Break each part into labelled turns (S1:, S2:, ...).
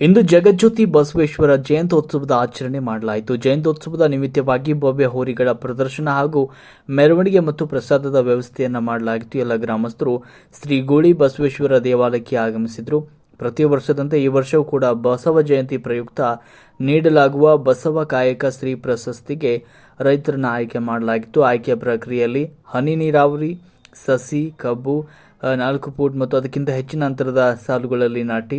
S1: ಇಂದು ಜಗಜ್ಯೋತಿ ಬಸವೇಶ್ವರ ಜಯಂತ್ಯೋತ್ಸವದ ಆಚರಣೆ ಮಾಡಲಾಯಿತು. ಜಯಂತ್ಯೋತ್ಸವದ ನಿಮಿತ್ತವಾಗಿ ಭವ್ಯ ಹೋರಿಗಳ ಪ್ರದರ್ಶನ ಹಾಗೂ ಮೆರವಣಿಗೆ ಮತ್ತು ಪ್ರಸಾದದ ವ್ಯವಸ್ಥೆಯನ್ನು ಮಾಡಲಾಗಿತ್ತು. ಎಲ್ಲ ಗ್ರಾಮಸ್ಥರು ಶ್ರೀ ಗೋಳಿ ಬಸವೇಶ್ವರ ದೇವಾಲಯಕ್ಕೆ ಆಗಮಿಸಿದರು. ಪ್ರತಿ ವರ್ಷದಂತೆ ಈ ವರ್ಷವೂ ಕೂಡ ಬಸವ ಜಯಂತಿ ಪ್ರಯುಕ್ತ ನೀಡಲಾಗುವ ಬಸವ ಕಾಯಕ ಶ್ರೀ ಪ್ರಶಸ್ತಿಗೆ ರೈತರನ್ನು ಆಯ್ಕೆ ಮಾಡಲಾಗಿತ್ತು. ಆಯ್ಕೆ ಪ್ರಕ್ರಿಯೆಯಲ್ಲಿ ಹನಿ ನೀರಾವರಿ, ಸಸಿ, ಕಬ್ಬು, ನಾಲ್ಕು ಫೂಟ್ ಮತ್ತು ಅದಕ್ಕಿಂತ ಹೆಚ್ಚಿನ ಅಂತರದ ಸಾಲುಗಳಲ್ಲಿ ನಾಟಿ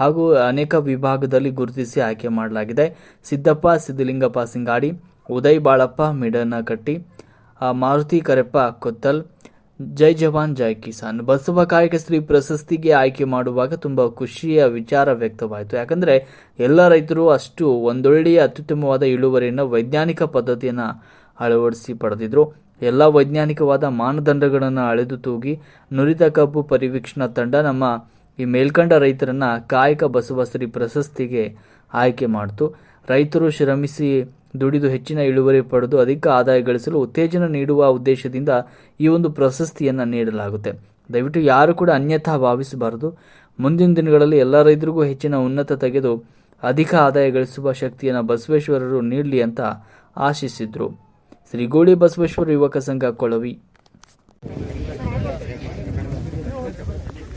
S1: ಹಾಗೂ ಅನೇಕ ವಿಭಾಗದಲ್ಲಿ ಗುರುತಿಸಿ ಆಯ್ಕೆ ಮಾಡಲಾಗಿದೆ. ಸಿದ್ದಪ್ಪ ಸಿದ್ದಲಿಂಗಪ್ಪ ಸಿಂಗಾಡಿ, ಉದಯ್ ಬಾಳಪ್ಪ, ಮಿಡನಕಟ್ಟಿ ಮಾರುತಿ ಕರೆಪ್ಪ ಕೊತ್ತಲ್, ಜೈ ಜವಾನ್, ಜೈ ಕಿಸಾನ್. ಬಸವ ಕಾಯಕ ಶ್ರೀ ಪ್ರಶಸ್ತಿಗೆ ಆಯ್ಕೆ ಮಾಡುವಾಗ ತುಂಬ ಖುಷಿಯ ವಿಚಾರ ವ್ಯಕ್ತವಾಯಿತು. ಯಾಕಂದರೆ ಎಲ್ಲ ರೈತರು ಅಷ್ಟು ಒಂದೊಳ್ಳೆಯ ಅತ್ಯುತ್ತಮವಾದ ಇಳುವರಿಯನ್ನು ವೈಜ್ಞಾನಿಕ ಪದ್ಧತಿಯನ್ನು ಅಳವಡಿಸಿ ಪಡೆದಿದ್ರು. ಎಲ್ಲ ವೈಜ್ಞಾನಿಕವಾದ ಮಾನದಂಡಗಳನ್ನು ಅಳೆದು ತೂಗಿ ನುರಿತ ಕಬ್ಬು ಪರಿವೀಕ್ಷಣಾ ತಂಡ ನಮ್ಮ ಈ ಮೇಲ್ಕಂಡ ರೈತರನ್ನ ಕಾಯಕ ಬಸವಶ್ರೀ ಪ್ರಶಸ್ತಿಗೆ ಆಯ್ಕೆ ಮಾಡಿತು. ರೈತರು ಶ್ರಮಿಸಿ ದುಡಿದು ಹೆಚ್ಚಿನ ಇಳುವರಿ ಪಡೆದು ಅಧಿಕ ಆದಾಯ ಗಳಿಸಲು ಉತ್ತೇಜನ ನೀಡುವ ಉದ್ದೇಶದಿಂದ ಈ ಒಂದು ಪ್ರಶಸ್ತಿಯನ್ನು ನೀಡಲಾಗುತ್ತೆ. ದಯವಿಟ್ಟು ಯಾರು ಕೂಡ ಅನ್ಯಥಾ ಭಾವಿಸಬಾರದು. ಮುಂದಿನ ದಿನಗಳಲ್ಲಿ ಎಲ್ಲ ರೈತರಿಗೂ ಹೆಚ್ಚಿನ ಉನ್ನತ ತೆಗೆದು ಅಧಿಕ ಆದಾಯ ಗಳಿಸುವ ಶಕ್ತಿಯನ್ನು ಬಸವೇಶ್ವರರು ನೀಡಲಿ ಅಂತ ಆಶಿಸಿದ್ರು. ಶ್ರೀಗೋಳಿ ಬಸವೇಶ್ವರ ಯುವಕ ಸಂಘ ಕೊಳವಿ.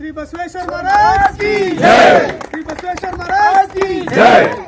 S2: श्री बसवेश्वर महाराज की जय। श्री बसवेश्वर महाराज की जय।